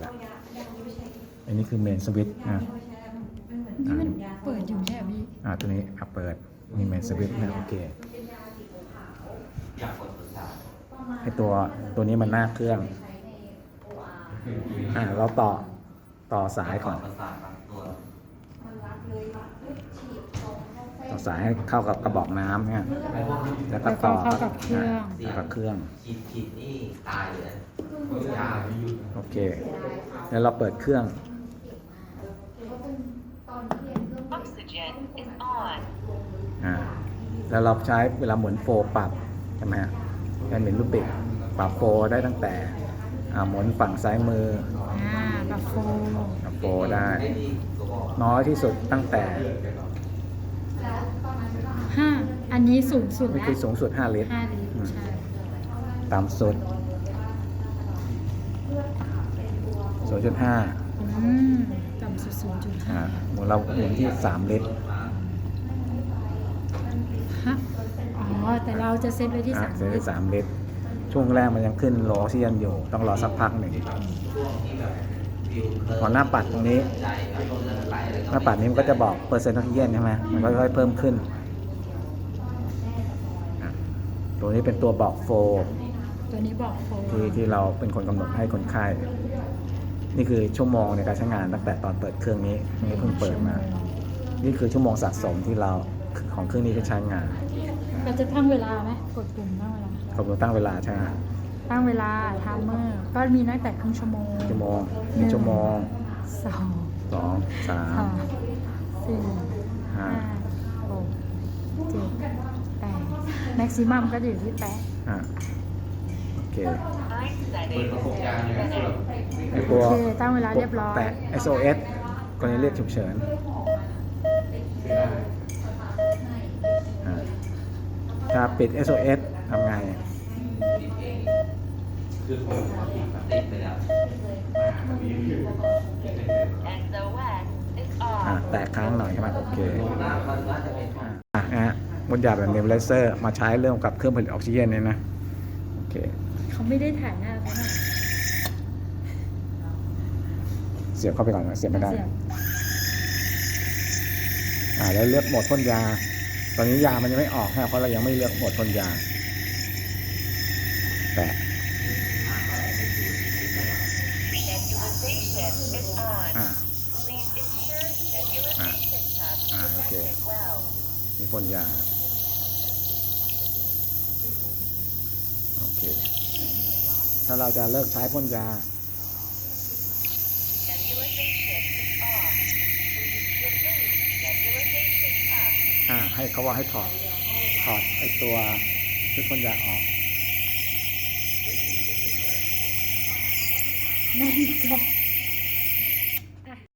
แล้วอันนี้คือเมนสวิตช์นะนี่มันเปิดอยู่ใช่ไหมพี่อ่าตัวนี้อะเปิดนี่เมนสวิตช์นะโอเคไอตัวตัวนี้มันหน้าเครื่องอ่าเราต่อต่อสายก่อน ประสาทบางตัวต่อสายให้เข้ากับกระบอกน้ำเนี่ยแล้วก็แล้วก็ต่อเข้ากับเครื่องเข้ากับเครื่องฉีดผิดนี่ตายเลยโอเค แล้วเราเปิดเครื่อง Oxygen is on. อ่า แล้วเราใช้เวลาหมุนโฟปรับใช่ไหมฮะแค่หมุนลูกบิดปรับโฟได้ตั้งแต่อ่าหมุนฝั่งซ้ายมืออ่ากับโฟมปรับโฟได้ น้อยที่สุดตั้งแต่ห้า อันนี้สูงสุดนี่นะคือสูงสุด 5 ลิตร ห้าลิตรใช่ ต่ำสุด 0.5อืมต่ำสุดศูนย์จุดห้าอ่าหมุนเราหมุนที่ 3 ลิตรฮะอ๋อ แต่เราจะเซตไว้ที่อ่าสามเซตลิที่ตร3ลิตร ช่วงแรกมันยังขึ้นโลออกซิเจนอยู่ ต้องรอสักพักหนึ่งพอหน้าปัดตรงนี้ หน้าปัดนี้มันก็จะบอกเปอร์เซ็นต์ออกซิเจนใช่ไหมมันก็ค่อยๆเพิ่มขึ้นอะ ตัวนี้เป็นตัวบอกโฟตัวนี้บอกโฟมที่ที่เราเป็นคนกำหนดให้คนไข้ นี่คือชั่วโมงในการใช้งานตั้งแต่ตอนเปิดเครื่องนี้นี่เพิ่งเปิดมา นี่คือชั่วโมงสะสมที่เราของเครื่องนี้ที่ใช้งานเราจะตั้งเวลาไหมกดปุ่มตั้งเวลากำหนดตั้งเวลาใช่ไหมตั้งเวลาไทม์เมอร์ก็มีตั้งแต่ครึ่งชั่วโมงชั่วโมงหนึ่งชั่วโมงสองสองสาสามมสี่ห้าห้าหกเจ็ด แปดแม็กซิมัมก็จะอยู่ที่แปดอะโอเค Nine settings. ไอตัวโอเคตั้งเวลาเรียบร้อย แต่ SOS กรณีเรียกฉุกเฉินอะถ้าปิด SOS ทำไงติดไปแล้ว SOS is อะ on. แตะค้างหน่อยใช่ไหมโอเคน่ามันน่าจะเป็นอะนะฮะ บนหยาดแบบเนบเลเซอร์มาใช้เรื่องกับเครื่องผลิตออกซิเจนเนี่ยนะโอเคเขาไม่ได้ถ่ายหน้าเขาหน่อยเสียบเข้าไปก่อนนะเสียบไม่ได้เสียบอ่าแล้วเลือกโหมดพ่นยา ตอนนี้ยามันยังไม่ออกนะเพราะเรายังไม่เลือกโหมดพ่นยา แต่ Nebulization is on. อ่า Please ensure nebulization tub is Ah, okay. connected well. นี่พ่นยา โอเค ถ้าเราจะเลิกใช้พ่นยา Nebulization is off. Please remove nebulization tub. อ่า ให้เขาว่าให้ถอด ถอดไอตัวชุดพ่นยาออกแน่นจ้ะ